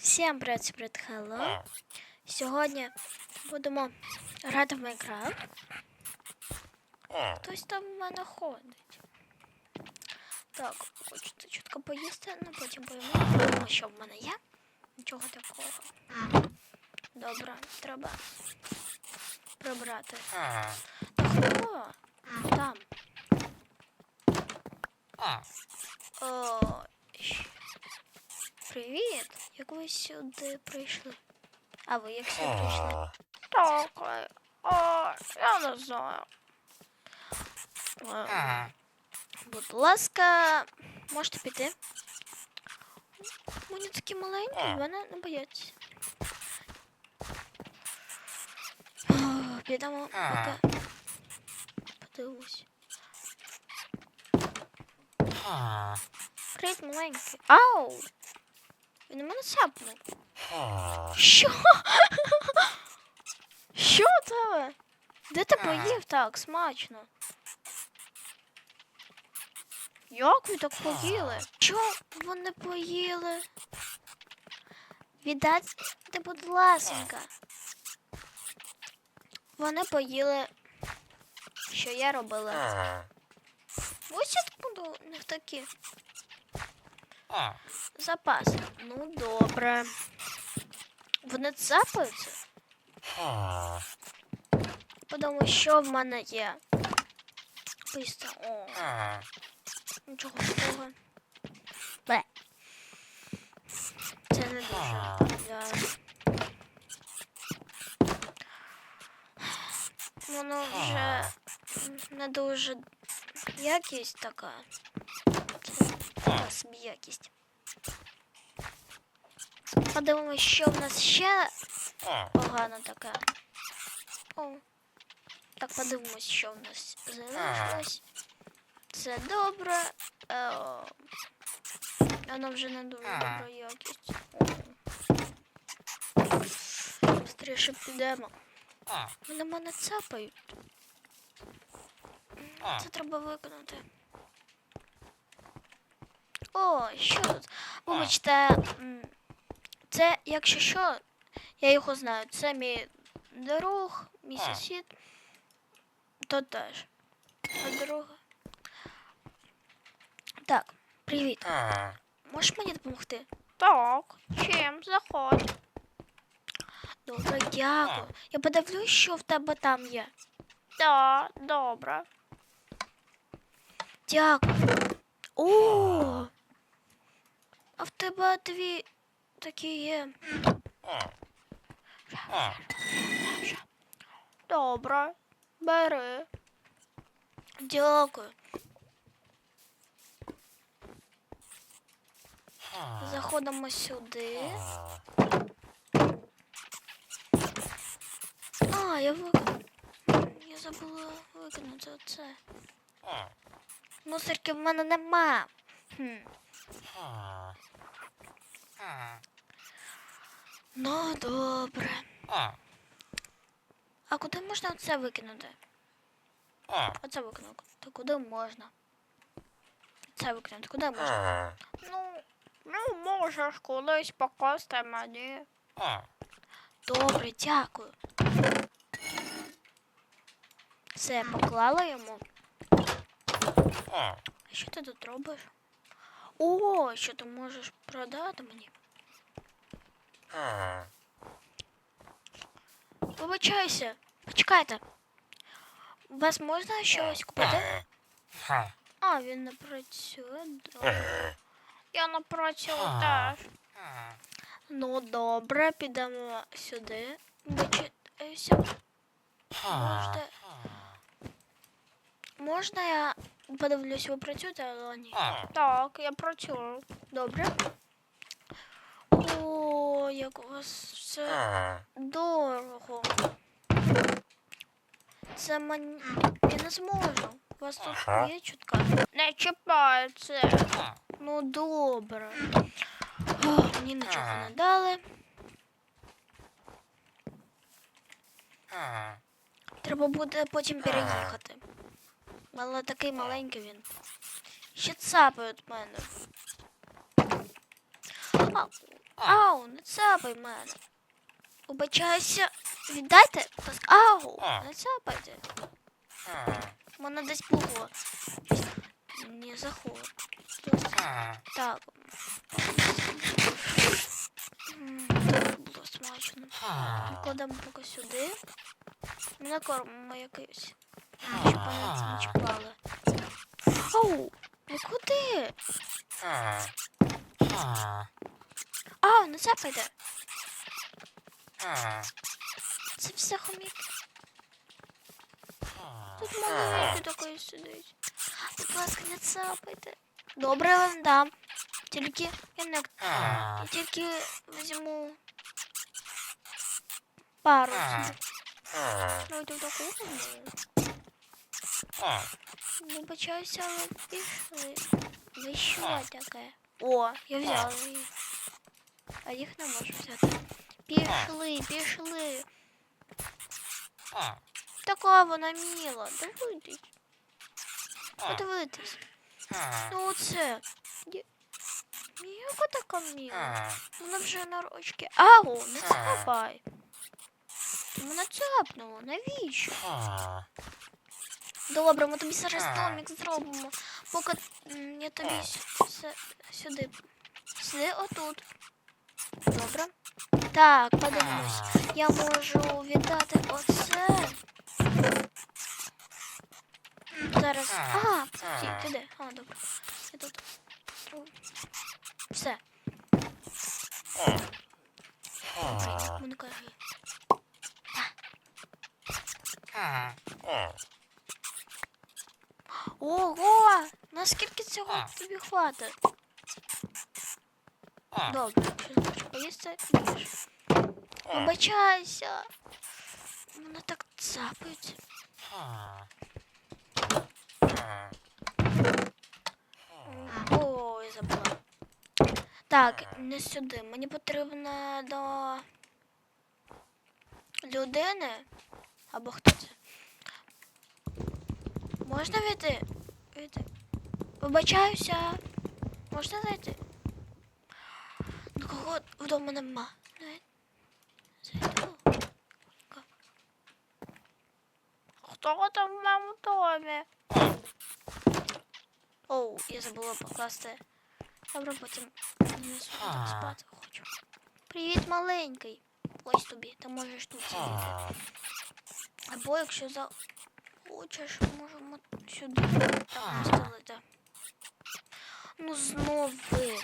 Всім привіт, привіт, хелло. Сьогодні будемо грати в Майнкрафт. Хтось там в мене ходить. Так, хочеться чутко поїсти, ну потім поїмо. Що в мене є. Нічого такого. Добре, треба прибрати. Хто? Там. О, щ- Привіт! Як ви сюди прийшли? А ви як сюди прийшли? Так, е, о, я не знаю. Е, Будь ласка, можете піти. Вони такі маленькі, мене не бояться. О, Підемо поки. Подивимось. Привіт, маленький. Ау! Він на мене сапнув. Що? Що це? Де ти поїв так смачно? Як ви так поїли? Що вони поїли? Віддайте, будь ласенька. Вони поїли, що я робила. Ось откуда у них такі запаси. Ну, добре. Вони цапаються? Подумаю, що в мене є. Писта. О, нічого такого. Бе. Це не дуже. Я... Воно вже не дуже якість така. Така собі. Подивимось, що в нас ще погано таке. О. Так, подивимось, що в нас залишилось. Це добре. Е. Воно вже не дуже добра якість. О. Быстріше підемо. Вони мене цапають. Це треба виконати. О, що тут? Вибачте, це, якщо що, я його знаю. Це мій друг, мій сусід. То теж. Подруга. Так, привіт. Можеш мені допомогти? Так, чим? Заходь. Добре, дякую. Я подивлюсь, що в тебе там є. Так, добре. Дякую. О! А в тебе дві такі є. Добре, бери. Дякую. Заходимо сюди. А, я вик... Я забула викинути оце. Мусорки в мене нема. Хм. Ну, добре. А куди можна оце викинути? Оце викинути. Та куди можна? Це викинути, куди можна? Ну, ну можеш колись покласти мені. Добре, дякую. Все, поклала йому. А що ти тут робиш? О, що ти можеш продати мені? Вибачайся, почекайте. У вас можна щось купити? А, він не працює. Добре. Я не працюю теж. Ну, добре, підемо сюди. Вибачайся. Можете... Можна я подивлюсь, ви працюєте, але ні? Так, я працюю. Добре. О, як у вас все дорого. Це мені. Я не зможу. У вас тут є чутка? Не чіпай це. Ну добре. О, мені нічого не дали. Треба буде потім переїхати. Але такий маленький він. Ще цапають мене. Ау, ау, не цапай мене. Убачайся. Віддайте. Ау, не цапайте. Мене десь було. Не заход. Так. Було смачно. Кладемо поки сюди. Ми накормимо якийсь. Щоб вони це не ви куди? Ау, не цапайте. Це все хомік. Тут маленький такий сидить. Будь ласка, не цапайте. Добре я вам дам. Тільки я не я тільки візьму пару. Давайте в таку. Вибачаюся, але пішли. Ви що таке? О, я взяла їх. А їх не можу взяти. Пішли, пішли. Така вона міла. Дивитись. Подивитись. Ну оце. Яка така міла? Вона вже на ручки. Ау, не цапай. Ти мене цапнуло. Навіщо? Добре, ми тобі зараз домик зробимо. Поки я тобі сюди. Сиди отут. Добре. Так, подивимось. Я можу віддати оце. Зараз. А, ти де? А, добре. Я тут. Все. Мене каже. Ого! Наскільки цього тобі хватить? Добре, поїсти, їж. Вибачайся. Мене так цапають. Ой, забула. Так, не сюди. Мені потрібно до людини. Або хто це? Можна війти? Війти. Вибачаюся. Можна зайти? Ну кого вдома нема. Навіть Зайду. Ка- Хто там в моєму домі? Оу, я забула покласти. Добре, потім внесу так спати хочу. Привіт, маленький. Ось тобі, ти можеш тут сидіти. Або якщо захочеш, можемо сюди настелити. Ну знов ви.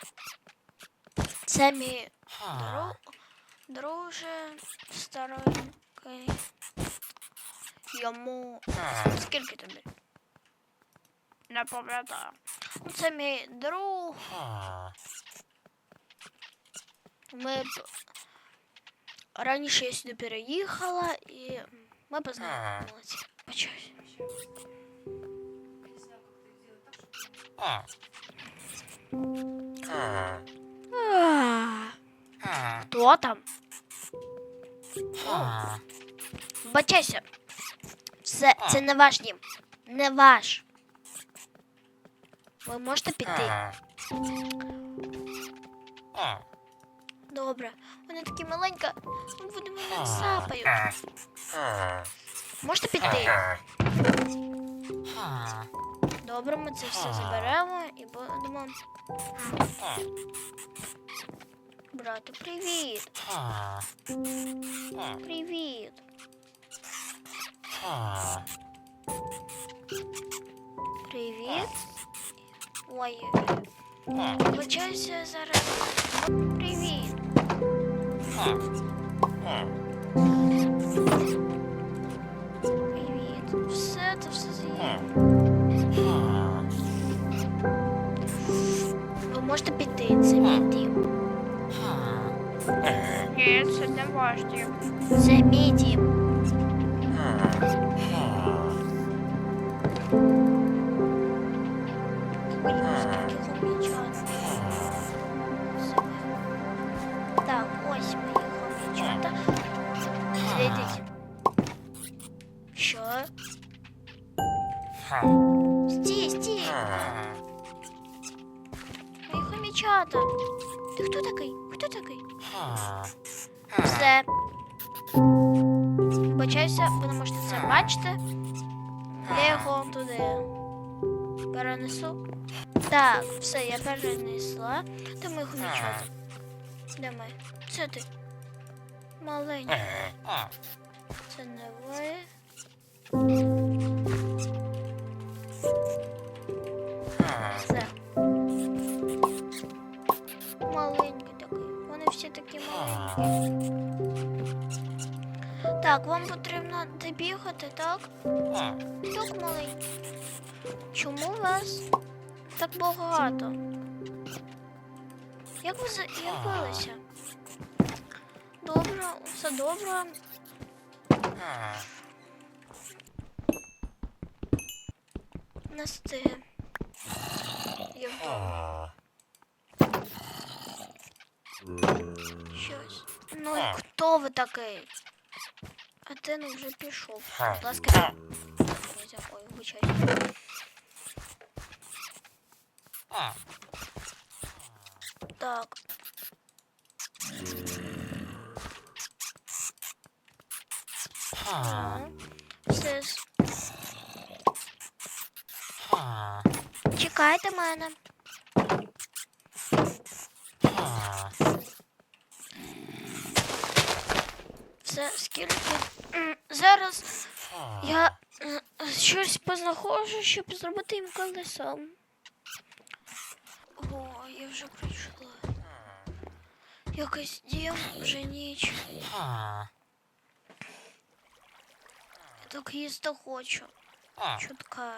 Це мій друг, друже старенький. Йому скільки тобі? Не пам'ятаю. Ну, Це мій друг. Ми раніше я сюди переїхала і ми познайомилися. Почався. Хто там? Бачайся. Це, це не ваш дім. Не ваш. Ви можете піти. Добре. Вона такі маленька. Вони мене цапають. Можете піти? Добре, ми це все заберемо і будемо. Брате, привіт. Привіт. Привіт. Ой. Вибачаюся зараз. Привіт. Ні, це мій. Вибачаюся, ви не це бачити. Я його туди перенесу. Так, все, я перенесла. Де мої хомячата? Де ми? Це ти. Маленький. Це не ви. Все. Маленький такий. Вони всі такі маленькі. Так, вам потрібно добігати, так? Так, маленький. Чому вас так багато? Як ви з'явилися? Добре, все добре. Насти. Я. Щось. Ну і хто ви такий? А ну вже пішов. Будь ласка. Ой, Ой. Так. Все. Чекайте мене. Все, скільки. Зараз я е, щось познаходжу, щоб зробити їм колесо. О, я вже прийшла. Якось дім, вже ніч. Я так їсти хочу. Чутка.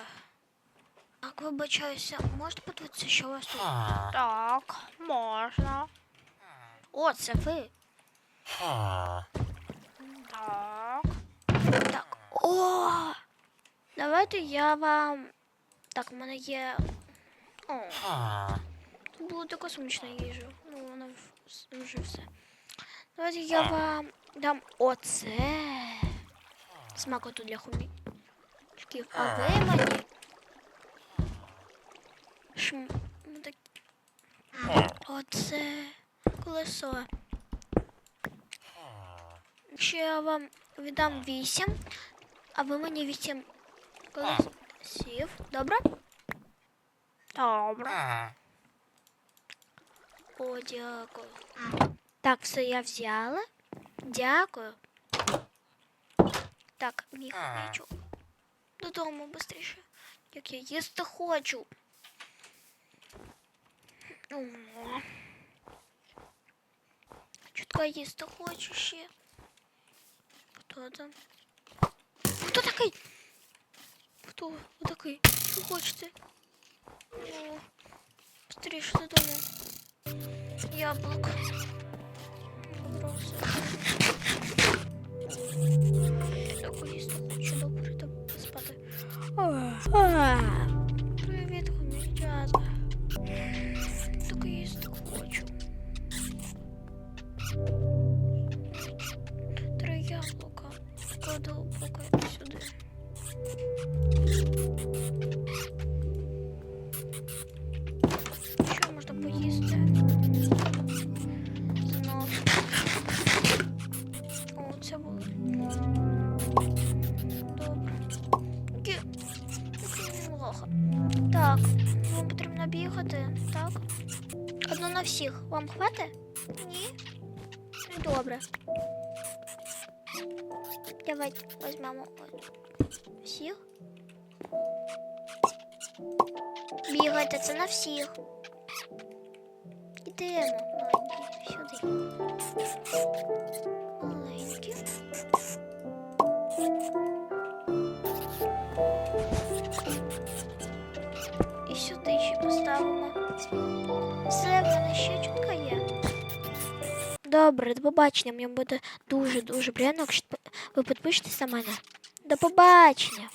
Так, вибачаюся, можете подивитися, що у вас тут? Так, можна. О, це ви. Так. О! Давайте я вам. Так, у мене є. О, тут було така смачна їжа. Ну, вона вже все. Давайте я вам дам оце. Смакоту для хомячків. А ви мені. Шм... ну. Оце колесо. Якщо я вам віддам 8, а ви мені 8 колесів. Добре? Добре. О, дякую. Так, все я взяла. Дякую. Так, мій хомячок. Додому швидше. Як я їсти хочу. Чутка їсти хочу ще. Хто там? Хто такий? Хто ви такий? Що хочете? О, Быстріше додому. Яблук. Всіх. Вам хватить? Ні? Ну, Добре. Давайте візьмемо всіх. Бігайте, це на всіх. Ідемо, маленькі, сюди. Маленькі. І сюди ще поставимо. Ще чутка є. Добре, до побачення. Мені буде дуже-дуже приємно, якщо ви підпишетесь на мене. До побачення.